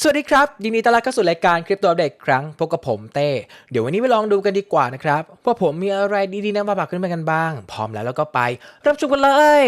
สวัสดีครับ ยินดีต้อนรับเข้าสู่รายการคริปโตอัปเดตครั้งพบกับผมเต้ เดี๋ยววันนี้ไปลองดูกันดีกว่านะครับว่าผมมีอะไรดีๆนำมาฝากขึ้นไปกันบ้าง พร้อมแล้วแล้วก็ไป รับชมกันเลย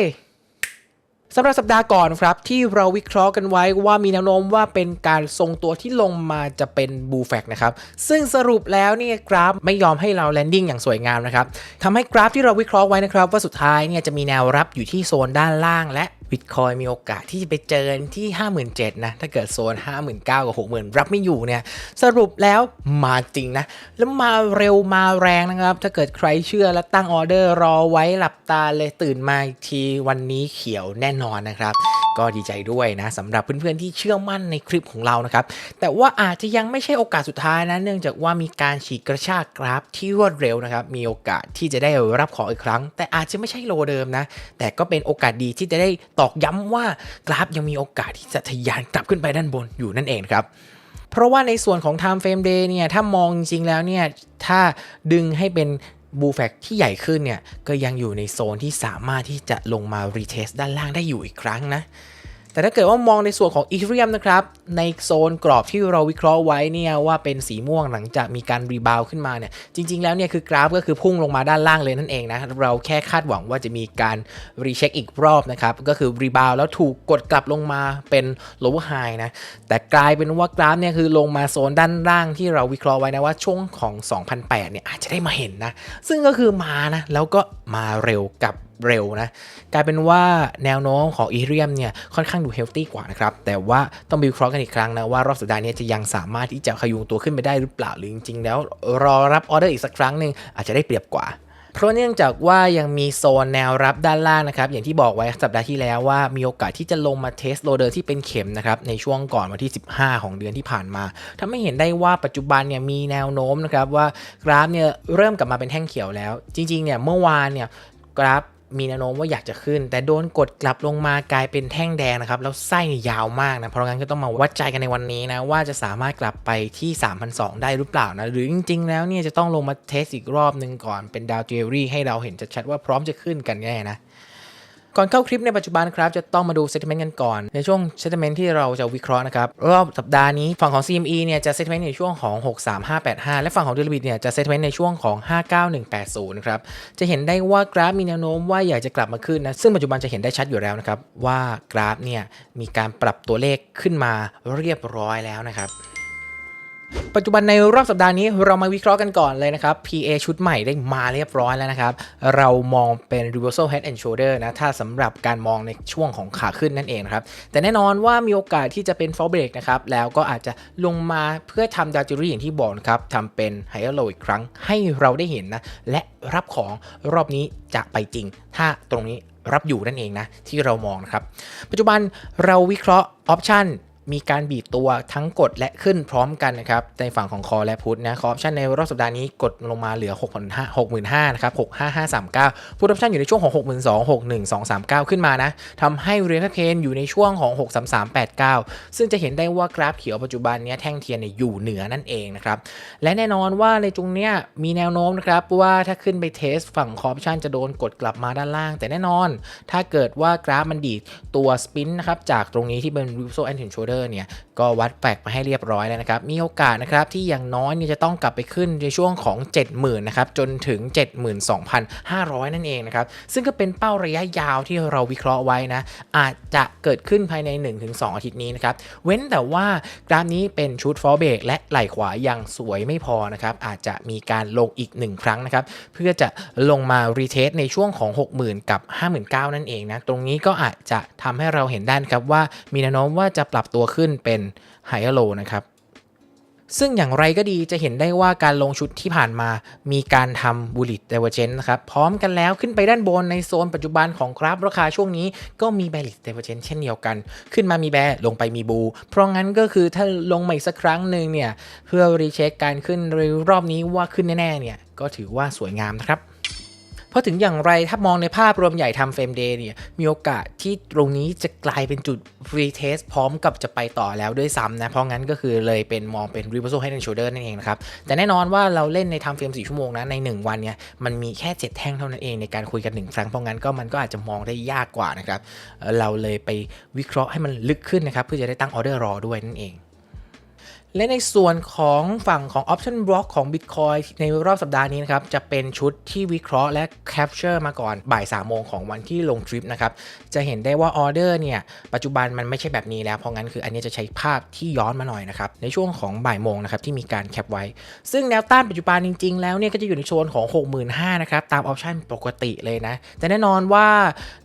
สำหรับสัปดาห์ก่อนครับ ที่เราวิเคราะห์กันไว้ว่ามีแนวโน้มว่าเป็นการทรงตัวที่ลงมาจะเป็นบูแฟกนะครับ ซึ่งสรุปแล้วเนี่ยกราฟไม่ยอมให้เราแลนดิ้งอย่างสวยงามนะครับทำให้กราฟที่เราวิเคราะห์ไว้นะครับ ว่าสุดท้ายเนี่ยจะมีแนวรับอยู่ที่โซนด้านล่าง และ บิตคอยมีโอกาสที่จะไปเจอที่ 57,000นะ ถ้าเกิดโซน 59,000กับ60,000 รับไม่อยู่เนี่ย สรุปแล้วมาจริงนะ แล้วมาเร็วมาแรงนะครับ ถ้าเกิดใครเชื่อและตั้งออเดอร์รอไว้หลับตาเลยตื่นมาอีกทีวันนี้เขียวแน่นอนนะครับก็ดีใจด้วยนะสำหรับเพื่อนๆที่เชื่อมั่นในคลิปของเรานะครับ แต่ว่าอาจจะยังไม่ใช่โอกาสสุดท้ายนะเนื่องจากว่ามีการฉีกกระชากกราฟที่รวดเร็วนะครับ มีโอกาสที่จะได้รับของอีกครั้ง แต่อาจจะไม่ใช่โลเดิมนะ แต่ก็เป็นโอกาสดีที่จะได้ตอกย้ำว่ากราฟยังมีโอกาสที่จะทะยานกลับขึ้นไปด้านบนอยู่นั่นเองครับเพราะว่าในส่วนของ Time Frame Day เนี่ยถ้ามองจริงแล้วเนี่ยถ้าดึงให้เป็นบูแฟกที่ใหญ่ขึ้นเนี่ยก็ยังอยู่ในโซนที่สามารถที่จะลงมารีเทสด้านล่างได้อยู่อีกครั้งนะ แต่ถ้าเกิดว่ามองในส่วนของอีเทเรียมนะครับ ในโซนกรอบที่เราวิเคราะห์ไว้เนี่ยว่าเป็นสีม่วงหลังจากมีการรีบาวขึ้นมาเนี่ยจริง ๆ แล้วเนี่ยคือกราฟก็คือพุ่งลงมาด้านล่างเลยนั่นเองนะ เราแค่คาดหวังว่าจะมีการรีเช็คอีกรอบนะครับ ก็คือรีบาวแล้วถูกกดกลับลงมาเป็น lower high นะ แต่กลายเป็นว่ากราฟเนี่ยคือลงมาโซนด้านล่างที่เราวิเคราะห์ไว้นะว่าช่วงของ 2008เนี่ยอาจจะได้มาเห็นนะซึ่งก็คือมานะแล้วก็มาเร็วกับเร็วนะกลายเป็นว่าแนวโน้มของอีเรียมเนี่ยค่อนข้างดูเฮลตี้กว่านะครับ แต่ว่าต้องวิเคราะห์กันอีกครั้งนะว่ารอบสัปดาห์นี้จะยังสามารถที่จะขยุงตัวขึ้นไปได้หรือเปล่าหรือจริงๆแล้วรอรับออเดอร์อีกสักครั้งหนึ่งอาจจะได้เปรียบกว่าเพราะเนื่องจากว่ายังมีโซนแนวรับด้านล่างนะครับ อย่างที่บอกไว้สัปดาห์ที่แล้วว่ามีโอกาสที่จะลงมาเทสโลเดอร์ที่เป็นเข็มนะครับ ในช่วงก่อนวันที่ 15 ของเดือนที่ผ่านมาทำให้เห็นได้ว่าปัจจุบันเนี่ยมีแนวโน้มนะครับว่ากราฟเนี่ยเริ่มกลับมาเป็นแท่งเขียวแล้ว จริงๆเนี่ยเมื่อวานเนี่ยกราฟ มีแนวโน้มว่าอยากจะขึ้น แต่โดนกดกลับลงมากลายเป็นแท่งแดงนะครับ แล้วไส่ยยาวมากนะ เพราะงั้นก็ต้องมาวัดใจกันในวันนี้นะ ว่าจะสามารถกลับไปที่ 3,200 ได้หรือเปล่านะ หรือจริง ๆ แล้วเนี่ยจะต้องลงมาเทสอีกรอบหนึ่งก่อนเป็นดาวเจอรี่ให้เราเห็นชัดๆว่าพร้อมจะขึ้นกันแน่นะ ก่อนเข้าคลิปในปัจจุบันครับ จะต้องมาดู sentiment กันก่อน ในช่วง sentiment ที่เราจะวิเคราะห์นะครับ รอบสัปดาห์นี้ฝั่งของ CME เนี่ยจะ sentiment ในช่วงของ 63585 และฝั่งของ d e l i b i t เนี่ยจะ sentiment ในช่วงของ 59180นะครับ จะเห็นได้ว่ากราฟมีแนวโน้มว่าอยากจะกลับมาขึ้นนะ ซึ่งปัจจุบันจะเห็นได้ชัดอยู่แล้วนะครับว่ากราฟเนี่ยมีการปรับตัวเลขขึ้นมาเรียบร้อยแล้วนะครับ ปัจจุบันในรอบสัปดาห์นี้เรามาวิเคราะห์กันก่อนเลยนะครับ PA ชุดใหม่ได้มาเรียบร้อยแล้วนะครับ เรามองเป็น reversal head and shoulder นะ ถ้าสำหรับการมองในช่วงของขาขึ้นนั่นเองนะครับ แต่แน่นอนว่ามีโอกาสที่จะเป็น fall break นะครับ แล้วก็อาจจะลงมาเพื่อทำดาวจูรี่อย่างที่บอกนะครับทำเป็น higher low อีกครั้งให้เราได้เห็นนะ และรับของรอบนี้จะไปจริง ถ้าตรงนี้รับอยู่นั่นเองนะที่เรามองนะครับ ปัจจุบันเราวิเคราะห์ option มีการบีบตัวทั้งกดและขึ้นพร้อมกันนะครับในฝั่งของคอและพุทนะคอออปชันในรอบสัปดาห์นี้กดลงมาเหลือ 6 5 6 5 0 0นะครับ65539พุทออปชันอยู่ในช่วงของ 6 2 61239 ขึ้นมานะทำให้เรียนเพนอยู่ในช่วงของ 63389 ซึ่งจะเห็นได้ว่ากราฟเขียวปัจจุบันนี้แท่งเทียนเนี่ยอยู่เหนือนั่นเองนะครับและแน่นอนว่าในตรงเนี้ยมีแนวโน้มนะครับว่าถ้าขึ้นไปเทสฝั่งคออปชันจะโดนกดกลับมาด้านล่าง แต่แน่นอน ถ้าเกิดว่ากราฟมันดีดตัวสปินนะครับจากตรงนี้ที่เป็น reversal and shoulder เนี่เนี่ย ก็วัดแฟกมาให้เรียบร้อยแล้วนะครับ มีโอกาสนะครับที่อย่างน้อยเนี่ยจะต้องกลับไปขึ้นในช่วงของ 70,000นะครับจนถึง 72,500 นั่นเองนะครับซึ่งก็เป็นเป้าระยะยาวที่เราวิเคราะห์ไว้นะอาจจะเกิดขึ้นภายใน 1-2 อาทิตย์นี้นะครับเว้นแต่ว่ากราฟนี้เป็นชุดฟอร์เบรกและไหล่ขวายังสวยไม่พอนะครับอาจจะมีการลงอีก 1 ครั้งนะครับเพื่อจะลงมารีเทสในช่วงของ 60,000 กับ 59,000 นั่นเองนะตรงนี้ก็อาจจะทำให้เราเห็นได้นะครับว่ามีแนวโน้มว่าจะปรับตัวขึ้นเป็น higher low นะครับซึ่งอย่างไรก็ดีจะเห็นได้ว่าการลงชุดที่ผ่านมามีการทำ bullish divergence นะครับ พร้อมกันแล้วขึ้นไปด้านบนในโซนปัจจุบันของกราฟราคาช่วงนี้ก็มี bearish divergence เช่นเดียวกัน ขึ้นมามีแบร์ลงไปมีบู เพราะงั้นก็คือถ้าลงมาอีกสักครั้งหนึ่งเนี่ย เพื่อรีเช็คการขึ้นในรอบนี้ว่าขึ้นแน่ๆเนี่ย ก็ถือว่าสวยงามนะครับ เพราะถึงอย่างไรถ้ามองในภาพรวมใหญ่ทำเฟรมเดย์เนี่ยมีโอกาสที่ตรงนี้จะกลายเป็นจุด retest พร้อมกับจะไปต่อแล้วด้วยซ้ำนะ เพราะงั้นก็คือเลยเป็นมองเป็น reversal head and shoulder นั่นเองนะครับ แต่แน่นอนว่าเราเล่นในทำเฟรม4ชั่วโมงนะใน 1 วันเนี่ยมันมีแค่ 7 แท่งเท่านั้นเองในการคุยกัน 1 ครั้งเพราะงั้นก็มันก็อาจจะมองได้ยากกว่านะครับเราเลยไปวิเคราะห์ให้มันลึกขึ้นนะครับเพื่อจะได้ตั้งออเดอร์รอด้วยนั่นเอง และในส่วนของฝั่งของ Option Block ของ Bitcoin ในรอบสัปดาห์นี้นะครับ จะเป็นชุดที่วิเคราะห์และ Capture มาก่อนบ่าย3โมงของวันที่ลงทริปนะครับ จะเห็นได้ว่าออเดอร์เนี่ย ปัจจุบันมันไม่ใช่แบบนี้แล้ว เพราะงั้นคืออันนี้จะใช้ภาพที่ย้อนมาหน่อยนะครับ ในช่วงของบ่ายโมงนะครับ ที่มีการแคปไว้ ซึ่งแนวต้านปัจจุบันจริง ๆ แล้วเนี่ย ก็จะอยู่ในโซนของ 65,000นะครับตามออปชันปกติเลยนะแต่แน่นอนว่า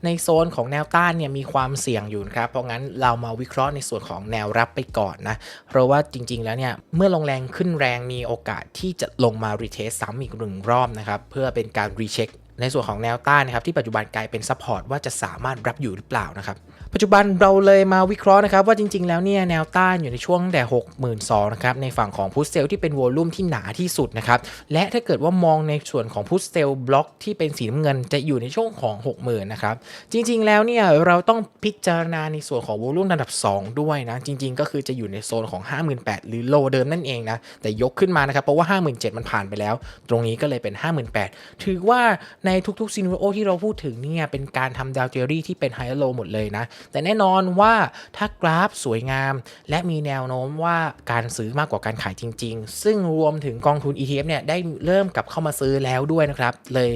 ในโซนของแนวต้านเนี่ยมีความเสี่ยงอยู่นะครับเพราะงั้นเรามาวิเคราะห์ในส่วนของแนวรับไปก่อนนะเพราะว่าจริงๆ แล้วเนี่ย เมื่อลงแรงขึ้นแรงมีโอกาสที่จะลงมารีเทสซ้ำอีกหนึ่งรอบนะครับ เพื่อเป็นการรีเช็คในส่วนของแนวต้านนะครับที่ปัจจุบันกลายเป็นซัพพอร์ตว่าจะสามารถรับอยู่หรือเปล่านะครับ ปัจจุบันเราเลยมาวิเคราะห์นะครับว่าจริงๆ แล้วเนี่ยแนวต้านอยู่ในช่วงแต่ 62,000นะครับในฝั่งของพุทเซลที่เป็นวอลลุ่มที่หนาที่สุดนะครับและถ้าเกิดว่ามองในส่วนของพุทเซลบล็อกที่เป็นสีน้ำเงินจะอยู่ในช่วงของ 60,000นะครับจริงๆ แล้วเนี่ยเราต้องพิจารณาในส่วนของวอลลุ่มระดับ 2 ด้วยนะจริง ๆ ก็คือจะอยู่ในโซนของ 58,000หรือโลเดิมนั่นเองนะแต่ยกขึ้นมานะครับเพราะว่า 57,000มันผ่านไปแล้ว ตรงนี้ก็เลยเป็น 58,000ถือว่าในทุกๆซีน r โอที่เราพูดถึงเนี่ยเป็นการทำดาวเจอรี่ที่เป็นไฮโลหมดเลยนะแต่แน่นอนว่าถ้ากราฟสวยงาม และมีแนวโน้มว่าการซื้อมากกว่าการขายจริง ๆ ซึ่งรวมถึงกองทุน ETF เนี่ยได้เริ่มกลับเข้ามาซื้อแล้วด้วยนะครับ เลย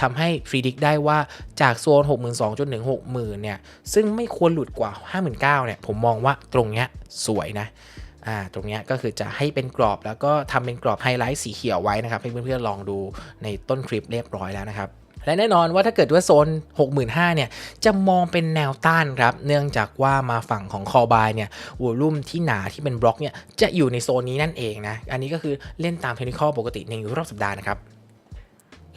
ทำให้ฟรีดิกได้ว่าจากโซน 62,000จนถึง60,000เนี่ย ซึ่งไม่ควรหลุดกว่า 59,000เนี่ย ผมมองว่าตรงเนี้ยสวยนะ อ่า ตรงเนี้ยก็คือจะให้เป็นกรอบแล้วก็ทำเป็นกรอบไฮไลท์สีเขียวไว้นะครับ ให้เพื่อนๆลองดูในต้นคลิปเรียบร้อยแล้วนะครับ และแน่นอนว่าถ้าเกิดว่าโซน 65,000เนี่ยจะมองเป็นแนวต้านครับ เนื่องจากว่ามาฝั่งของคอบายเนี่ยวอลุ่มที่หนาที่เป็นบล็อกเนี่ยจะอยู่ในโซนนี้นั่นเองนะ อันนี้ก็คือเล่นตามเทคนิคปกติในรอบสัปดาห์นะครับ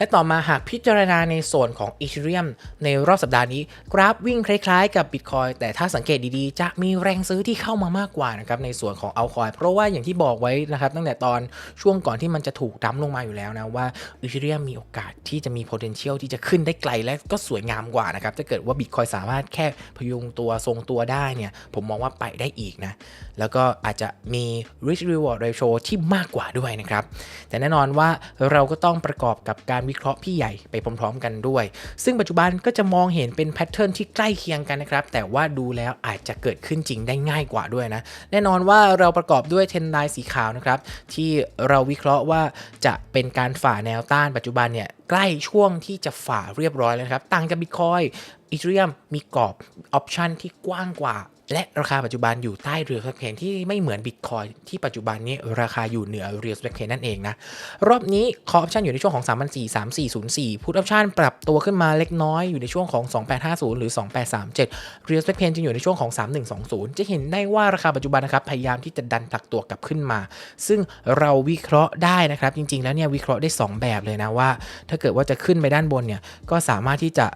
และต่อมาหากพิจารณาในส่วนของ Ethereum ในรอบสัปดาห์นี้ กราฟวิ่งคล้ายๆ กับ Bitcoin แต่ถ้าสังเกตดีๆ จะมีแรงซื้อที่เข้ามามากกว่านะครับในส่วนของ Altcoin เพราะว่าอย่างที่บอกไว้นะครับตั้งแต่ตอนช่วงก่อนที่มันจะถูกดั้มลงมาอยู่แล้วนะว่า Ethereum มีโอกาสที่จะมี potential ที่จะขึ้นได้ไกลและก็สวยงามกว่านะครับถ้าเกิดว่า Bitcoin สามารถแค่พยุงตัวทรงตัวได้เนี่ยผมมองว่าไปได้อีกนะแล้วก็อาจจะมี risk reward ratio ที่มากกว่าด้วยนะครับแต่แน่นอนว่าเราก็ต้องประกอบกับการวิเคราะห์พี่ใหญ่ไปพร้อม ๆ กันด้วย ซึ่งปัจจุบันก็จะมองเห็นเป็นแพทเทิร์นที่ใกล้เคียงกันนะครับ แต่ว่าดูแล้วอาจจะเกิดขึ้นจริงได้ง่ายกว่าด้วยนะ แน่นอนว่าเราประกอบด้วยเทนไลน์สีขาวนะครับ ที่เราวิเคราะห์ว่าจะเป็นการฝ่าแนวต้านปัจจุบันเนี่ยใกล้ช่วงที่จะฝ่าเรียบร้อยแล้วครับ ต่างกับบิตคอยอีเทเรียมมีกรอบออปชันที่กว้างกว่า และราคาปัจจุบันอยู่ใต้เรือสแคนที่ไม่เหมือนบิตคอยที่ปัจจุบันนี้ราคาอยู่เหนือเรือสแคนนั่นเองนะ รอบนี้คอออปชันอยู่ในช่วงของ 3 4 3404พุทออปชันปรับตัวขึ้นมาเล็กน้อยอยู่ในช่วงของ 2850 หรือ 2837 เรียลสเปคเพนจะอยู่ในช่วงของ 3120 จะเห็นได้ว่าราคาปัจจุบันนะครับพยายามที่จะดันผลักตัวกลับขึ้นมา ซึ่งเราวิเคราะห์ได้นะครับจริงๆ แล้วเนี่ยวิเคราะห์ได้ 2 แบบเลยนะว่า ถ้าเกิดว่าจะขึ้นไปด้านบนเนี่ยก็สามารถที่จะ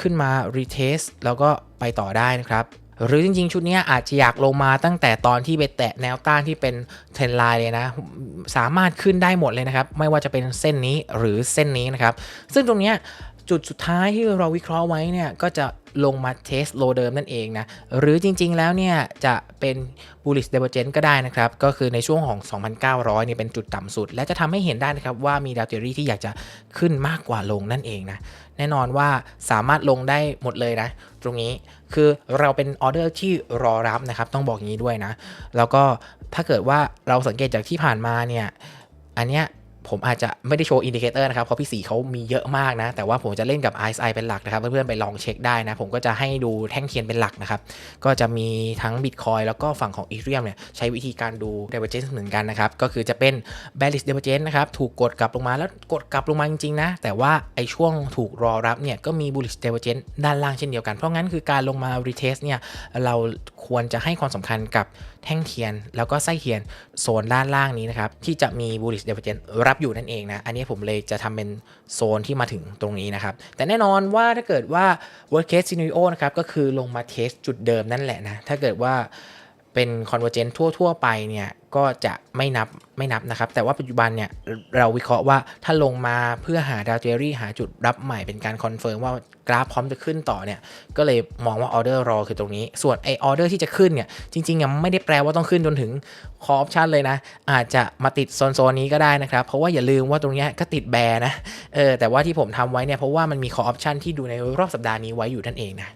ขึ้นมา retest แล้วก็ไปต่อได้นะครับ หรือจริงๆ ชุดนี้อาจจะอยากลงมาตั้งแต่ตอนที่ไปแตะแนวต้านที่เป็นเทรนไลน์เลยนะ สามารถขึ้นได้หมดเลยนะครับ ไม่ว่าจะเป็นเส้นนี้หรือเส้นนี้นะครับ ซึ่งตรงนี้จุดสุดท้ายที่เราวิเคราะห์ไว้เนี่ยก็จะลงมาเทสโลเดิมนั่นเองนะ หรือจริงๆแล้วเนี่ย จะเป็น bullish divergence ก็ได้นะครับ ก็คือในช่วงของ 2,900เนี่ยเป็นจุดต่ำสุด และจะทำให้เห็นได้นะครับว่ามีดาวเทอรี่ที่อยากจะขึ้นมากกว่าลงนั่นเองนะ แน่นอนว่าสามารถลงได้หมดเลยนะ ตรงนี้คือเราเป็นออเดอร์ที่รอรับนะครับ ต้องบอกอย่างนี้ด้วยนะ แล้วก็ถ้าเกิดว่าเราสังเกตจากที่ผ่านมาเนี่ย อันเนี้ย ผมอาจจะไม่ได้โชว์อินดิเคเตอร์นะครับ เพราะพี่สีเขามีเยอะมากนะ แต่ว่าผมจะเล่นกับ RSI เป็นหลักนะครับ เพื่อนๆ ไปลองเช็คได้นะ ผมก็จะให้ดูแท่งเทียนเป็นหลักนะครับ ก็จะมีทั้ง Bitcoin แล้วก็ฝั่งของ Ethereum เนี่ยใช้วิธีการดู Divergence เหมือนกันนะครับ ก็คือจะเป็น bearish divergence นะครับ ถูกกดกลับลงมาแล้วกดกลับลงมาจริงๆนะ แต่ว่าไอช่วงถูกรอรับเนี่ยก็มี bullish divergence ด้านล่างเช่นเดียวกัน เพราะงั้นคือการลงมา retest เนี่ยเราควรจะให้ความสำคัญกับแท่งเทียน แล้วก็ไส้เทียนโซนด้านล่างนี้นะครับที่จะมี bullish divergence รับอยู่นั่นเองนะ อันนี้ผมเลยจะทำเป็นโซนที่มาถึงตรงนี้นะครับ แต่แน่นอนว่าถ้าเกิดว่า worst case scenario นะครับ ก็คือลงมาเทสจุดเดิมนั่นแหละนะ ถ้าเกิดว่าเป็น convergence ทั่ว ๆ ไปเนี่ย ก็จะไม่นับไม่นับนะครับ แต่ว่าปัจจุบันเนี่ยเราวิเคราะห์ว่าถ้าลงมาเพื่อหาดาวเจอรี่หาจุดรับใหม่เป็นการคอนเฟิร์มว่ากราฟพร้อมจะขึ้นต่อเนี่ยก็เลยมองว่าออเดอร์รอคือตรงนี้ ส่วนไอออเดอร์ที่จะขึ้นเนี่ยจริงๆยังไม่ได้แปลว่าต้องขึ้นจนถึงคอออปชันเลยนะ อาจจะมาติดโซนๆนี้ก็ได้นะครับ เพราะว่าอย่าลืมว่าตรงนี้ก็ติดแบร์นะเออแต่ว่าที่ผมทำไว้เนี่ยเพราะว่ามันมีคอออปชันที่ดูในรอบสัปดาห์นี้ไว้อยู่นั่นเองนะ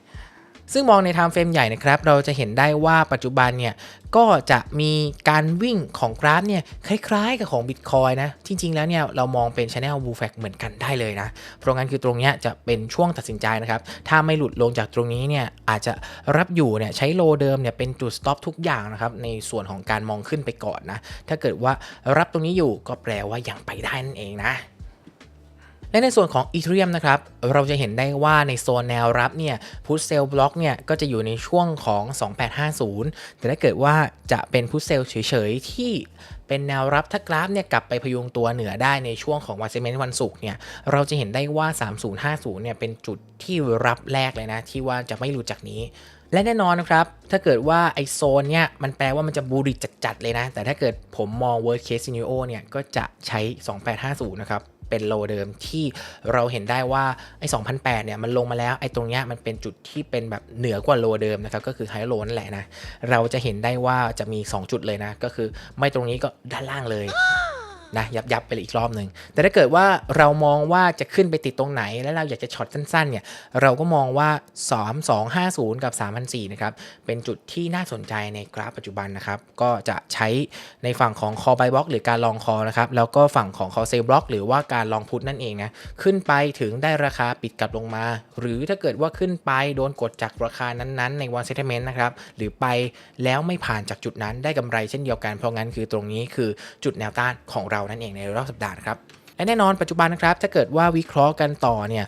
ซึ่งมองในไทม์เฟรมใหญ่นะครับ เราจะเห็นได้ว่าปัจจุบันเนี่ย ก็จะมีการวิ่งของกราฟเนี่ยคล้าย ๆ กับของ Bitcoin นะ จริง ๆ แล้วเนี่ยเรามองเป็น Channel w o o f a c เหมือนกันได้เลยนะ เพราะงั้นคือตรงนี้จะเป็นช่วงตัดสินใจนะครับ ถ้าไม่หลุดลงจากตรงนี้เนี่ยอาจจะรับอยู่เนี่ยใช้โลเดิมเนี่ยเป็นจุด stop ทุกอย่างนะครับในส่วนของการมองขึ้นไปก่อนนะ ถ้าเกิดว่ารับตรงนี้อยู่ก็แปลว่ายังไปได้นั่นเองนะ และในส่วนของ Ethereum นะครับ เราจะเห็นได้ว่าในโซนแนวรับเนี่ยพุทเซลบล็อกเนี่ยก็จะอยู่ในช่วงของ 2850 แต่ถ้าเกิดว่าจะเป็นพุทเซลเฉยๆ ที่เป็นแนวรับถ้ากราฟเนี่ยกลับไปพยุงตัวเหนือได้ในช่วงของวันเซเมนต์วันศุกร์เนี่ยเราจะเห็นได้ว่า 3050 เนี่ยเป็นจุดที่รับแรกเลยนะ ที่ว่าจะไม่หลุดจากนี้และแน่นอนนะครับ ถ้าเกิดว่าไอโซนเนี่ย มันแปลว่ามันจะบูริจัดๆเลยนะ แต่ถ้าเกิดผมมอง worst case scenario เนี่ย ก็จะใช้ 2850 นะครับ เป็นโลเดิมที่เราเห็นได้ว่าไอ้2008เนี่ยมันลงมาแล้วไอ้ตรงเนี้ยมันเป็นจุดที่เป็นแบบเหนือกว่าโลเดิมนะครับก็คือไฮโลนั่นแหละนะเราจะเห็นได้ว่าจะมี 2 จุดเลยนะ ก็คือไม่ตรงนี้ก็ด้านล่างเลย นะยับยับไปเลยอีกรอบหนึ่งแต่ถ้าเกิดว่าเรามองว่าจะขึ้นไปติดตรงไหน แล้วเราอยากจะช็อตสั้นๆเนี่ยเราก็มองว่า 3250 กับ 3004นะครับเป็นจุดที่น่าสนใจในกราฟปัจจุบันนะครับก็จะใช้ในฝั่งของ call buy block หรือการลอง call นะครับแล้วก็ฝั่งของ call sell block หรือว่าการลองพุทนั่นเองนะขึ้นไปถึงได้ราคาปิดกลับลงมา หรือถ้าเกิดว่าขึ้นไปโดนกดจากราคานั้นๆ ใน one settlement นะครับหรือไปแล้วไม่ผ่านจากจุดนั้นได้กำไรเช่นเดียวกันเพราะงั้นคือตรงนี้คือจุดแนวต้านของเรานั่นเองในรอบสัปดาห์ครับและแน่นอนปัจจุบันนะครับถ้าเกิดว่าวิเคราะห์กันต่อเนี่ย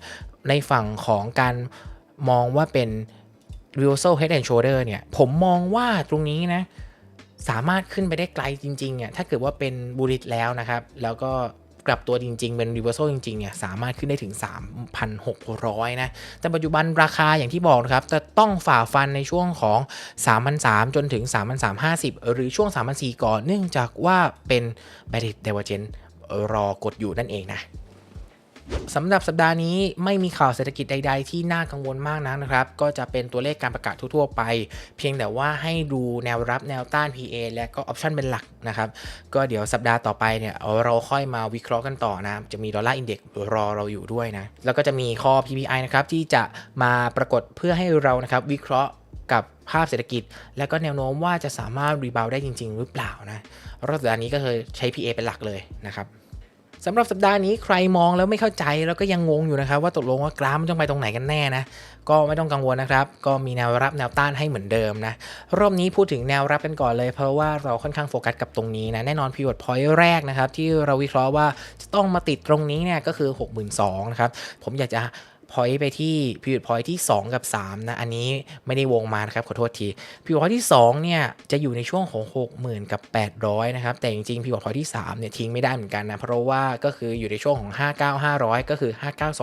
ในฝั่งของการมองว่าเป็น reversal head and shoulder เนี่ยผมมองว่าตรงนี้นะสามารถขึ้นไปได้ไกลจริงๆเนี่ยถ้าเกิดว่าเป็นบูริตแล้วนะครับ แล้วก็ กลับตัวจริง ๆ เป็นรีเวอร์โซจริงๆเนี่ยสามารถขึ้นได้ถึง 3,600 นะ แต่ปัจจุบันราคาอย่างที่บอกนะครับจะต้องฝ่าฟันในช่วงของ 3,300 จนถึง 3,350 หรือช่วง 3,400 ก่อน เนื่องจากว่าเป็น b a r r i d i v e r g e n c e รอกดอยู่นั่นเองนะ สำหรับสัปดาห์นี้ไม่มีข่าวเศรษฐกิจใด ๆ ที่น่ากังวลมากนักนะครับ ก็จะเป็นตัวเลขการประกาศทั่วๆไป เพียงแต่ว่าให้ดูแนวรับแนวต้าน PA และก็ออปชันเป็นหลักนะครับ ก็เดี๋ยวสัปดาห์ต่อไปเนี่ยเราค่อยมาวิเคราะห์กันต่อนะ จะมีดอลลาร์อินเด็กซ์รอเราอยู่ด้วยนะ แล้วก็จะมีข้อ PPI นะครับที่จะมาปรากฏเพื่อให้เรานะครับวิเคราะห์กับภาพเศรษฐกิจ และก็แนวโน้มว่าจะสามารถรีบาวได้จริง ๆ หรือเปล่านะรอบสัปดาห์นี้ก็คือใช้ PA เป็นหลักเลยนะครับ สำหรับสัปดาห์นี้ใครมองแล้วไม่เข้าใจแล้วก็ยังงงอยู่นะครับ ว่าตกลงว่ากราฟมันต้องไปตรงไหนกันแน่นะ ก็ไม่ต้องกังวลนะครับ ก็มีแนวรับแนวต้านให้เหมือนเดิมนะ รอบนี้พูดถึงแนวรับกันก่อนเลย เพราะว่าเราค่อนข้างโฟกัสกับตรงนี้นะ แน่นอนพิวดพอยท์แรกนะครับ ที่เราวิเคราะห์ว่าจะต้องมาติดตรงนี้เนี่ยก็คือ 62,000นะครับผมอยากจะ พอยต์ไปที่พิวพอยต์ที่ 2 กับ 3 นะ อันนี้ไม่ได้วงมานะครับ ขอโทษทีพิวพอยต์ที่ 2 เนี่ย จะอยู่ในช่วงของ 60,000 กับ 800 นะครับ แต่จริงๆพิวพอยต์ที่ 3 เนี่ย ทิ้งไม่ได้เหมือนกันนะ เพราะว่าก็คืออยู่ในช่วงของ 59500 ก็คือ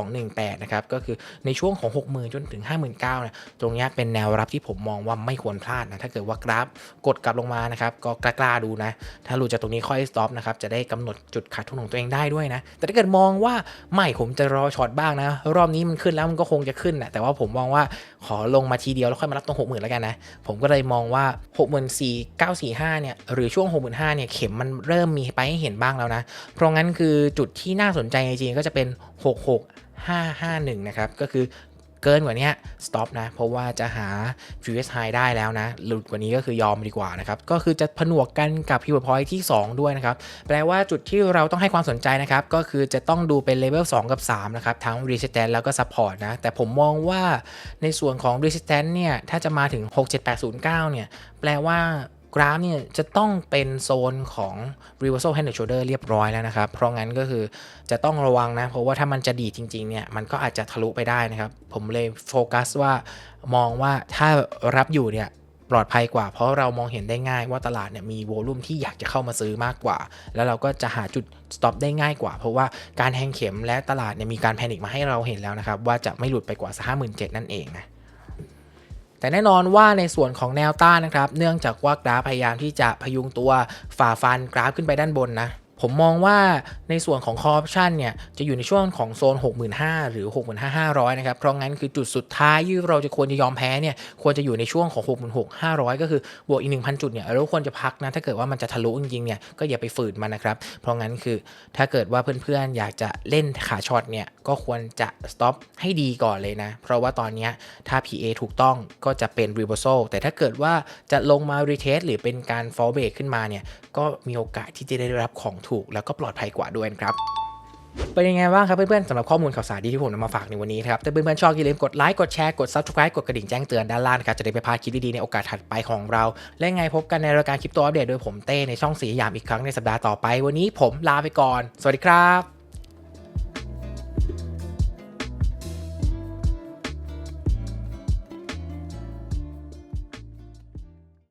59218 นะครับ ก็คือในช่วงของ 60,000 จนถึง 59,000นะตรงนี้เป็นแนวรับที่ผมมองว่าไม่ควรพลาดนะ ถ้าเกิดว่ากราฟกดกลับลงมานะครับก็กล้าๆดูนะ ถ้าหลุดจากตรงนี้ค่อย stop นะครับจะได้กำหนดจุดขาดทุนของตัวเองได้ด้วยนะแต่ถ้าเกิดมองว่าไม่ผมจะรอช็อตบ้างนะรอบนี้มันขึ้นแล้วมันก็คงจะขึ้นนะแต่ว่าผมมองว่าขอลงมาทีเดียวแล้วค่อยมารับตรง60,000แล้วกันนะผมก็เลยมองว่า64,945เนี่ยหรือช่วง65,000เนี่ยเข็มมันเริ่มมีไปให้เห็นบ้างแล้วนะ เพราะงั้นคือจุดที่น่าสนใจจริงๆก็จะเป็น66551 นะครับ ก็คือ เกินกว่านี้ stop นะ เพราะว่าจะหา previous high ได้แล้วนะ หลุดกว่านี้ก็คือยอมดีกว่านะครับ ก็คือจะผนวกกันกับ pivot point ที่ 2 ด้วยนะครับ แปลว่าจุดที่เราต้องให้ความสนใจนะครับ ก็คือจะต้องดูเป็น level 2 กับ 3 นะครับ ทั้ง resistance แล้วก็ support นะ แต่ผมมองว่าในส่วนของ resistance เนี่ย ถ้าจะมาถึง 67809 เนี่ย แปลว่า กราฟเนี่ยจะต้องเป็นโซนของ reversal hand and shoulder เรียบร้อยแล้วนะครับ เพราะงั้นก็คือจะต้องระวังนะ เพราะว่าถ้ามันจะดีจริงๆเนี่ยมันก็อาจจะทะลุไปได้นะครับ ผมเลยโฟกัสว่ามองว่าถ้ารับอยู่เนี่ยปลอดภัยกว่า เพราะเรามองเห็นได้ง่ายว่าตลาดเนี่ยมีโวลุ่มที่อยากจะเข้ามาซื้อมากกว่า แล้วเราก็จะหาจุด stop ได้ง่ายกว่า เพราะว่าการแทงเข็มและตลาดเนี่ยมีการแพนิคมาให้เราเห็นแล้วนะครับว่าจะไม่หลุดไปกว่า57,000นั่นเองนะ แต่แน่นอนว่าในส่วนของแนวต้านนะครับ เนื่องจากว่ากราฟพยายามที่จะพยุงตัวฝ่าฟันกราฟขึ้นไปด้านบนนะผมมองว่าในส่วนของ call option เนี่ยจะอยู่ในช่วงของโซน 65,000 หรือ 65,500 นะครับ เพราะงั้นคือจุดสุดท้ายที่เราจะควรจะยอมแพ้เนี่ยควรจะอยู่ในช่วงของ 66,500 ก็คือบวกอีก 1,000 จุดเนี่ยเราควรจะพักนะถ้าเกิดว่ามันจะทะลุจริงๆเนี่ยก็อย่าไปฝืนมันนะครับ เพราะงั้นคือถ้าเกิดว่าเพื่อนๆอยากจะเล่นขาช็อตเนี่ยก็ควรจะ stop ให้ดีก่อนเลยนะ เพราะว่าตอนนี้ถ้า PA ถูกต้องก็จะเป็น reversal แต่ถ้าเกิดว่าจะลงมา retest หรือเป็นการ fall back ขึ้นมาเนี่ย ก็มีโอกาสที่จะได้รับของถูก แล้วก็ปลอดภัยกว่าด้วยครับเป็นยังไงบ้างครับเพื่อนๆสำหรับข้อมูลข่าวสารดีที่ผมนำมาฝากในวันนี้ครับ ถ้าเพื่อนๆชอบอย่าลืมกดไลค์กดแชร์กด subscribe กดกระดิ่งแจ้งเตือนด้านล่างครับจะได้ไม่พลาดคลิปดีๆในโอกาสถัดไปของเรา และยังไงพบกันในรายการคลิปตัวอัปเดตโดยผมเต้ในช่องสียามอีกครั้งในสัปดาห์ต่อไป วันนี้ผมลาไปก่อน สวัสดีครับ